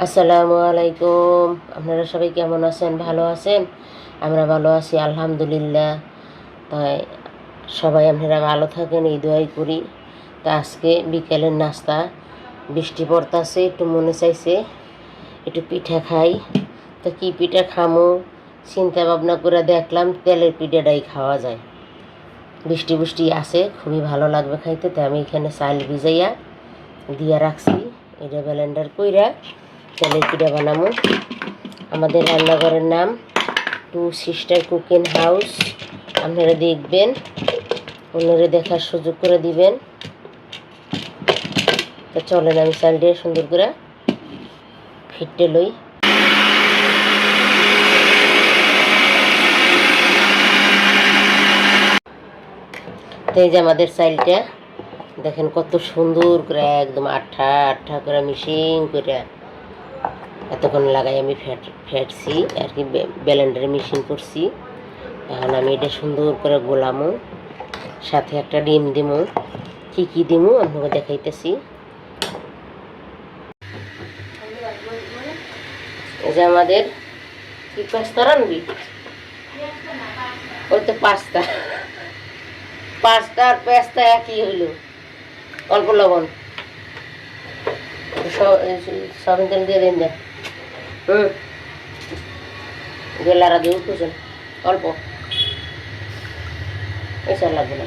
আসসালামু আলাইকুম। আপনারা সবাই কেমন আছেন? ভালো আছেন? আমরা ভালো আছি, আলহামদুলিল্লাহ। তাই সবাই আপনারা ভালো থাকেন, এই দোয়াই করি। তা আজকে বিকেলের নাস্তা। বৃষ্টি পড়তাছে, একটু মনে চাইছে, একটু পিঠা খাই। তো কি পিঠা খামো? চিন্তা ভাবনা করে দেখলাম তেলের পিঠাটাই খাওয়া যায়। বৃষ্টি বৃষ্টি আছে, খুবই ভালো লাগবে খাইতে। তো আমি এখানে চাল ভিজাইয়া দিয়ে রাখছি। এটা ব্লেন্ডার কইরা পিঠা বানাবো আমাদের রান্নাঘরের নাম টু সিস্টার কুকিং হাউস। আপনারা দেখবেন, অন্যরা দেখার সুযোগ করে দিবেন। তো চলেন আমি চালটা সুন্দর করে ফিটে লই। তো এই যে আমাদের চাইলটা দেখেন কত সুন্দর করে, একদম আঠা আঠা করে মিশিং করে। এতক্ষণ লাগাই আমি ফ্যাট ফ্যাটছি আর কি ব্যালেন্ডারে মেশিন করছি। এখন আমি এটা সুন্দর করে গোলামো, সাথে একটা ডিম দিমু। কী কী দিমু আপনাকে দেখাইতেছি। এই যে আমাদের, কি পাস্তা রানবি? ওই তো পাস্তা। পাঁচটা আর পেঁচটা একই হইল, অল্প লবণ। সবিন তেল দিয়ে দিন দেন। হুম গেলারা দিয়ে উঠছেন অল্প। এসব লাগবে না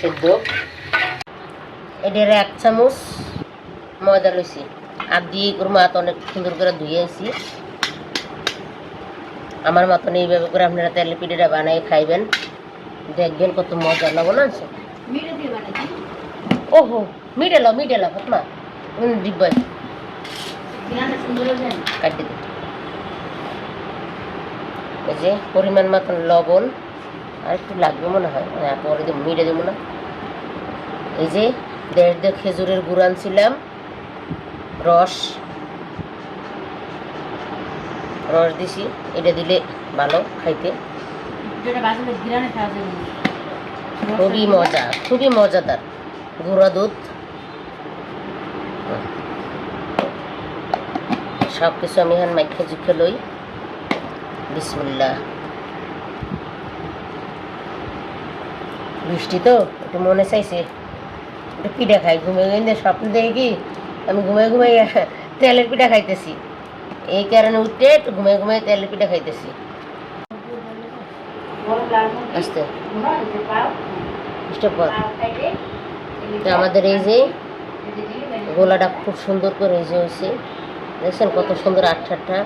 সেদ্ধ। এটার এক চামচ ময়দা লইছি। আর দিয়ে করে মাত অনেক সুন্দর করে ধুয়েছি আমার মতন এইভাবে করে আপনারা তেলে পিঠেটা বানাই খাইবেন। দেখবেন কত মজা লবণ আছে ওহো মিডে লো মিডে লো ফতমা। ডিব্বাই কাটি দে। এই যে, পরিমাণ মতন লবণ, আর একটু লাগবে মনে হয়। পরে দেবো মিডে দেবো না। এই যে, দেড় দেড় খেজুরের গুড় আনছিলাম, রস। রস দিছি, এটা দিলে ভালো, খাইতে। খুবই মজা খুবই মজাদার। গুঁড়া দুধ। সব কিছু আমি এখন মাইখে জুখে লই। বিসমুল্লাহ। বৃষ্টি তো একটু মনে চাইছে। একটু পিঠা খাই ঘুমিয়ে গেলে স্বপ্ন দেখি কি? আমি ঘুমিয়ে ঘুমিয়ে তেলের পিঠা খাইতেছি। এই কারণে উঠে একটু ঘুমিয়ে ঘুমিয়ে তেলের পিঠা খাইতেছি। আস্তে। স্টপ তো আমাদের এই যে গোলাটা খুব সুন্দর করে এই যে হয়েছে। দেখছেন কত সুন্দর আঠা আঠা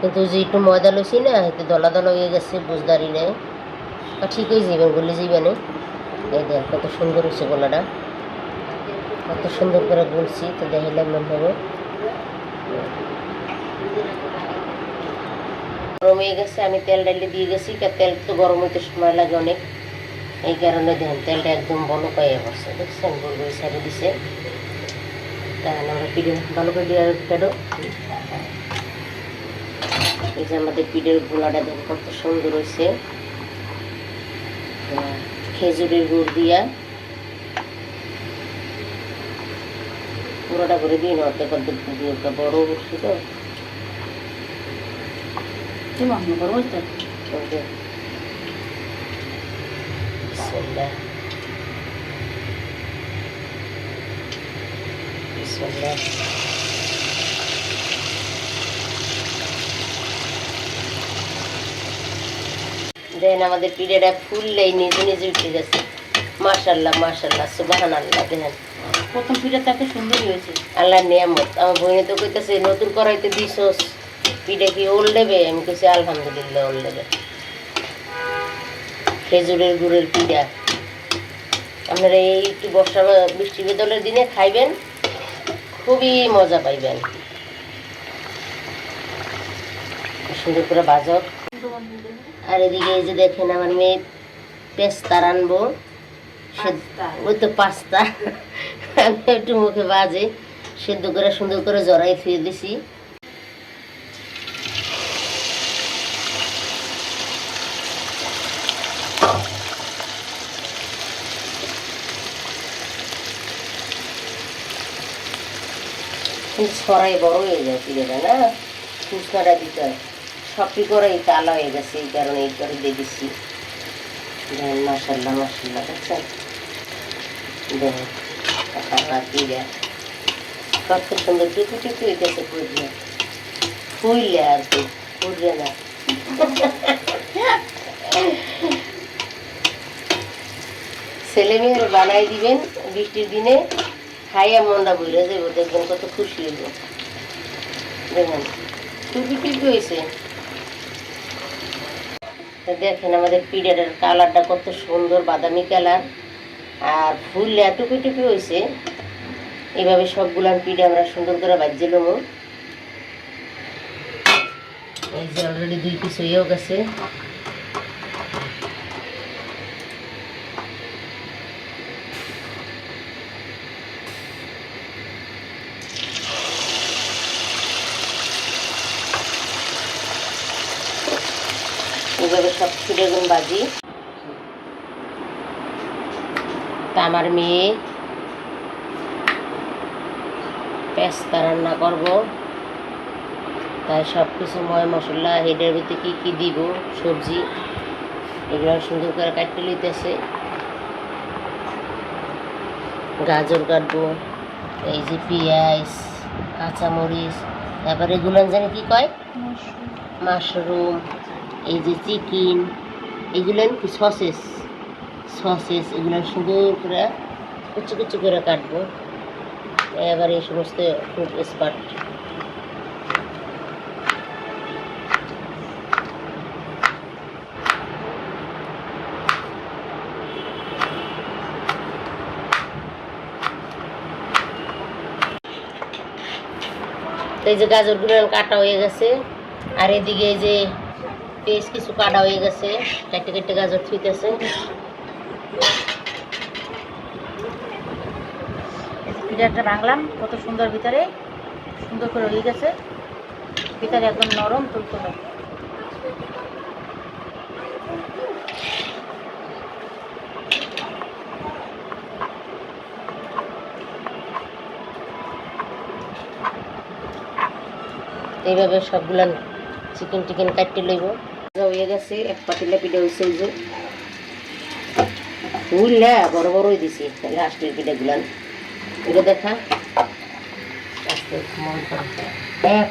কিন্তু যে একটু ময়দা লইছি না হয়তো দলা দলা হয়ে গেছে বুঝদারি নেই। আর ঠিকই যাবেন গলে যাবেন এই দেখ কত সুন্দর হয়েছে গোলাটা। কত সুন্দর করে বলছি তো দেখাইলাম মনে হবে। গরম হয়ে গেছে, আমি তেল ডালে দিয়ে গেছি তেল তো গরম হইতে সময় লাগে অনেক। এই কারণে দেখেন, তেলটা একদম বলো পাইয়া পড়ছে দেখছেন? গোল সাইডে দিছে। তাহলে ভালো করে দিয়ে ফেরো এই যে আমাদের পিঠের গোলাটা দেখেন, কত সুন্দর হয়েছে খেজুরের গুড় দিয়া পুরোটা করে দিন, অর্ধেক অর্ধেক বড় উঠছি তো ওই যে। বিসমিল্লাহ। বিসমিল্লাহ। দেন আমাদের পিড়েটা ফুললেই নিজে নিজে উঠে গেছে মাশাল্লাহ মাশাল্লাহ সুবাহান আল্লাহ দেখেন প্রথম পিঠা তো এত সুন্দরই হয়েছে আল্লাহ নিয়ামত আমার বইনে তো কইতেছে নতুন করাইতে দিছস পিঠে কি ওল দেবে? আমি কইছি আলহামদুলিল্লাহ ওল দেবে। খেজুরের গুড়ের পিঠা। আপনারা এই একটু বর্ষা বৃষ্টি বেদলের দিনে খাইবেন খুবই মজা পাইবেন। সুন্দর করে বাজক আর এদিকে এই যে দেখেন আমার মেয়ে পেস্তা। রানবো ওই তো পাস্তা। একটু মুখে বাজে। সেদ্ধ করে সুন্দর করে জড়াই থুয়ে দিছি। কিন্তু ছড়াই বড় হয়ে যায় পিড়েটা না? ফুচকাটা দিতে হয় সবটি করে এই কালা হয়ে গেছে, এই কারণে এই করে দিয়ে দিচ্ছি দেখেন মাসাল্লাহ মাসাল্লাহ দেখছেন? দেখেন টুকু ফুললে না। ছেলে মেয়ের বানাই দিবেন বৃষ্টির দিনে। খাইয়া মনটা বুঝলে যাব দেখবেন কত খুশি হইব। দেখেন টুকি টুকি হয়েছে দেখেন আমাদের পিড়াটার কালারটা কত সুন্দর, বাদামি কালার। আর ফুললে টুকি টুকি হয়েছে এইভাবে সবগুলার পিঠে আমরা সুন্দর করে নেব এই যে অলরেডি দুই পিস হয়েও গেছে। এইভাবে সব বাজি। তা আমার মেয়ে পেস্তা রান্না করব। তাই সব কিছু ময় মশলা হেডের ভিতরে কী কী দিব সবজি এগুলো সুন্দর করে কাটতে লইতেছে। গাজর কাটবো এই যে পেঁয়াজ কাঁচামরিচ তারপরে এগুলো জানি কি কয়? মাশরুম। এই যে চিকেন এগুলো কি সসেস সসেস এগুলো সুন্দর করে কুচু কুচু করে কাটবো। এবার এই সমস্ত খুব এক্সপার্ট এই যে গাজরগুলো কাটা হয়ে গেছে। আর এদিকে যে পেস্ট কিছু কাটা হয়ে গেছে কেটে কেটে গাজর থুইতেছে। পিঠাটা ভাঙলাম, কত সুন্দর ভিতরে, সুন্দর করে হয়ে গেছে। ভিতরে একদম নরম তুলতুলো। এইভাবে সবগুলান চিকেন টিকেন কাটতে লইব। হয়ে গেছে এক পাতিলা পিঠা হয়েছে এই যে বড় বড়ই দিছি লাস্টের দেখা। এক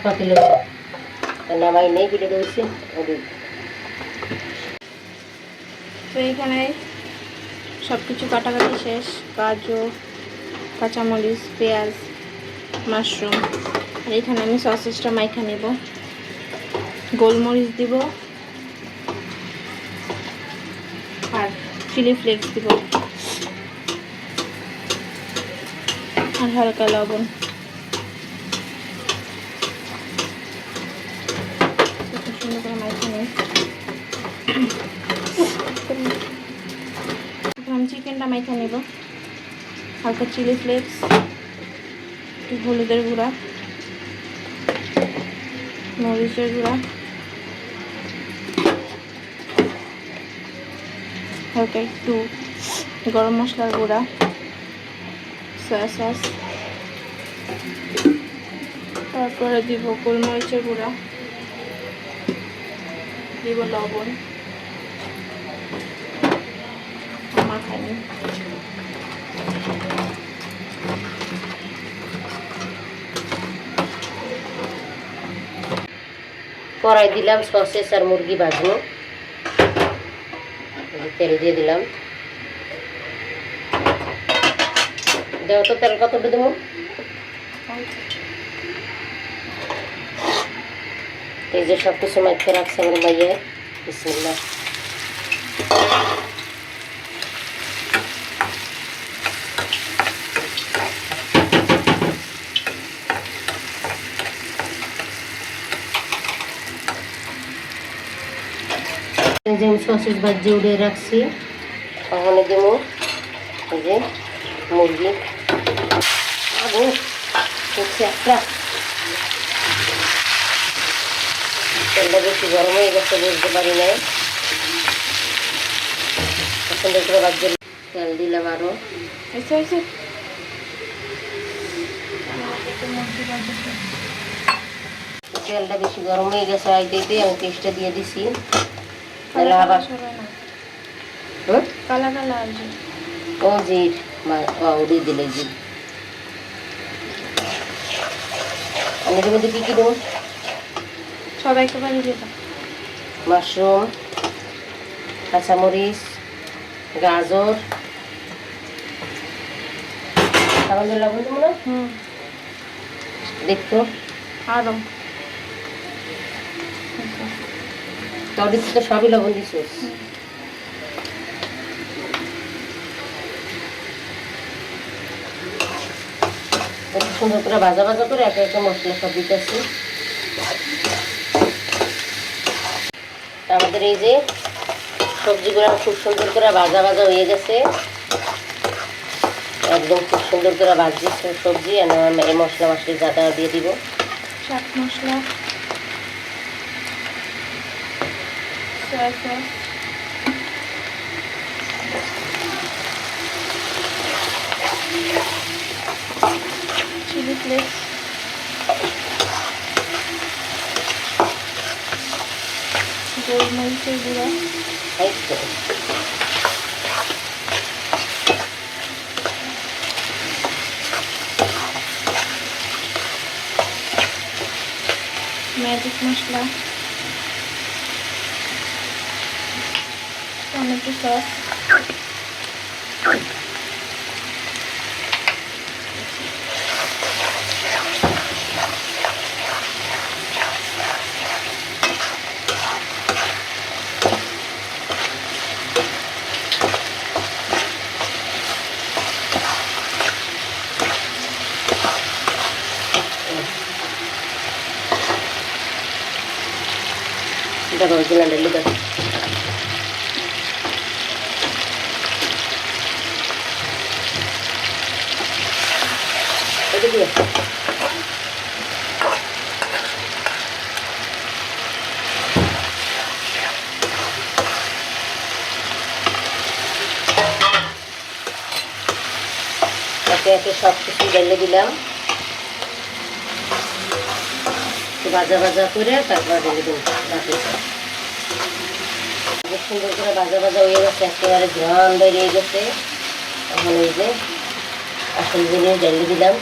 তো এইখানে সব কিছু কাটাকাটি শেষ কাজু কাঁচামরিচ পেঁয়াজ মাশরুম আর এখানে আমি সসেসটা মাইখা নেব গোলমরিচ দিব আর চিলি ফ্লেক্স দিব। আর হালকা লবণ। সুন্দর করে আমি চিকেনটা মাইখা নেব। হালকা চিলি ফ্লেক্স হলুদের গুঁড়া, মরিচের গুঁড়া। হালকা একটু গরম মশলার গুঁড়া সয়া সস তারপরে দিব গোলমরিচের গুঁড়া, দিব লবণ। মাখানি কড়াই দিলাম সসেস আর মুরগি ভাজবো। তেল দিয়ে দিলাম। দেও তো, তেল কতটা দেবো? এই যে সব কিছু মাইকে রাখছে আমার মাইয়ে এই যে সসেস ভাজি উড়ে রাখছি। ওখানে দেবো এই যে মুরগি। আবু হচ্ছে একটা। তেলটা বেশি গরম হয়ে গেছে বুঝতে পারি নাই। সুন্দর করে ভাজি তেল দিলাম আরও। এসে এসে একটু মধ্যে বাজছে তেলটা বেশি গরম হয়ে গেছে আইতে আমি পেস্টটা দিয়ে দিছি। তাহলে আবার হুম? কালা কালা ও জির দিলে জির। আমি এর মধ্যে কী কী দেবো? সব একেবারে দিয়ে দাও। মাশরুম কাঁচামরিচ গাজর। সামান্য লবণ দেবো না? হুম। দেখতো আরও তোর তো সবই লবণ দিছিস সুন্দর করে ভাজা ভাজা করে একে একে মশলা সব দিতেছি। আমাদের এই যে সবজিগুলো খুব সুন্দর করে ভাজা ভাজা হয়ে গেছে। একদম খুব সুন্দর করে ভাজছি সবজি আর এই মশলা মশলি জাদা দিয়ে দিব। Chaat masala. Soya sauce chilli flakes গোলমরিচের গুঁড়া এই তো ম্যাজিক মশলা টমেটো সস দেখো জিলানটা এটা দিয়ে। একে সব কিছু ঢেলে দিলাম। ভাজা ভাজা করে তারপর ঢেলে বাকিটা খুব সুন্দর করে ভাজা ভাজা হয়ে গেছে, একেবারে ঘ্রাণ বেরিয়ে গেছে। এখন এই যে আসল জিনিস ঢেলে দিলাম।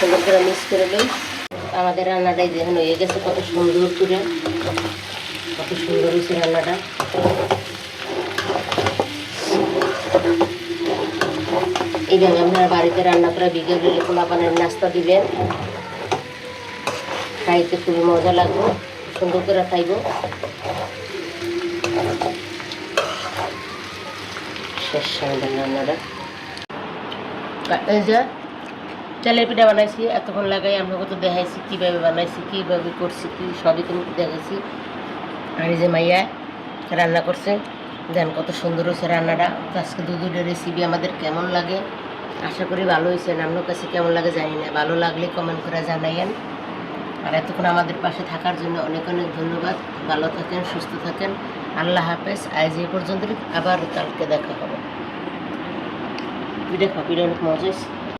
সুন্দর করে মিক্স করে নিই আমাদের রান্নাটাই যেখানে হয়ে গেছে, কত সুন্দর করে। কত সুন্দর হয়েছে রান্নাটা। এইভাবে আপনারা বাড়িতে রান্না করে বিকেল বিকেলে পোলাপানের নাস্তা দিবেন। খাইতে খুবই মজা লাগবে, সুন্দর করে খাইব। শেষ আমাদের রান্নাটা। এই যে চালের পিঠা বানাইছি, এতক্ষণ লাগাই আপনাকে তো দেখাইছি, কীভাবে বানাইছি, কীভাবে করছি, কি সবই তুমি দেখাইছি। আর যে মাইয়া রান্না করছে, দেন কত সুন্দর হয়েছে রান্নাটা। আজকে দু দুটো রেসিপি আমাদের কেমন লাগে? আশা করি ভালো হয়েছে আপনার কাছে কেমন লাগে জানি না। ভালো লাগলে কমেন্ট করে জানাইয়েন। আর এতক্ষণ আমাদের পাশে থাকার জন্য অনেক অনেক ধন্যবাদ। ভালো থাকেন, সুস্থ থাকেন। আল্লাহ হাফেজ। আজ এই পর্যন্ত আবার কালকে দেখা হবে। পিঠে খাও পিঠে অনেক মজা